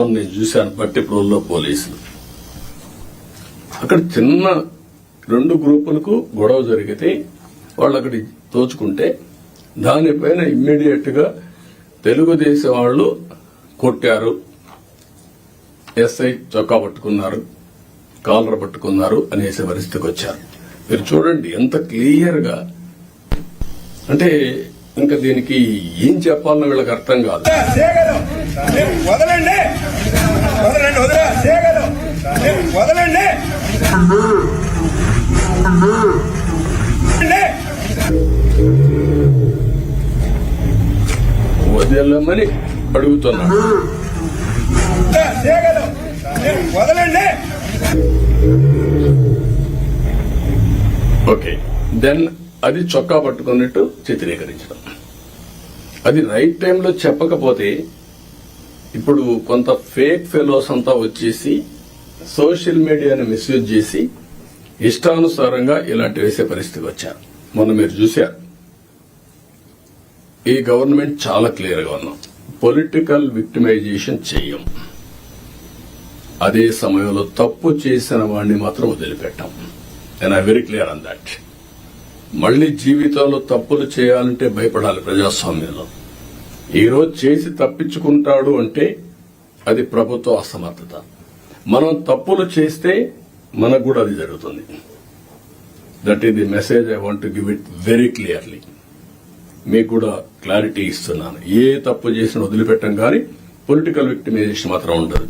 నేను చూశాను బట్టిపురంలో పోలీసులు. అక్కడ చిన్న రెండు గ్రూపులకు గొడవ జరిగితే వాళ్ళు అక్కడ దోచుకుంటే దానిపైన ఇమ్మీడియట్గా తెలుగుదేశం వాళ్ళు కొట్టారు. ఎస్ఐ చొక్కా పట్టుకున్నారు కాలర్ పట్టుకున్నారు అనేసే పరిస్థితికి వచ్చారు. మీరు చూడండి ఎంత క్లియర్గా అంటే ఇంకా దీనికి ఏం చెప్పాలన్న వీళ్ళకి అర్థం కాదు. వదిలేమని అడుగుతున్నాడు చేయగలం వదలండి. ఓకే. దెన్ అది చొక్కా పట్టుకున్నట్టు చిత్రీకరించడం. అది రైట్ టైంలో చెప్పకపోతే ఇప్పుడు కొంత ఫేక్ ఫెలోస్ అంతా వచ్చేసి సోషల్ మీడియాని మిస్యూజ్ చేసి ఇష్టానుసారంగా ఇలాంటి వేసే పరిస్థితి వచ్చారు. మొన్న మీరు చూశారు. ఈ గవర్నమెంట్ చాలా క్లియర్గా ఉన్నాం. పొలిటికల్ విక్టిమైజేషన్ చెయ్యం అదే సమయంలో తప్పు చేసిన వాడిని మాత్రం వదిలిపెట్టాం. And I very clear on that మళ్ళీ జీవితంలో తప్పులు చేయాలంటే భయపడాలి ప్రజాస్వామ్యంలో. ఈరోజు చేసి తప్పించుకుంటాడు అంటే అది ప్రభుత్వ అసమర్థత. మనం తప్పులు చేస్తే మనకు కూడా అది జరుగుతుంది. దట్ ఈ the message I want give it very clearly మీకు కూడా క్లారిటీ ఇస్తున్నాను. ఏ తప్పు చేసినా వదిలిపెట్టం కానీ పొలిటికల్ విక్టిమైజేషన్ మాత్రం ఉండదు.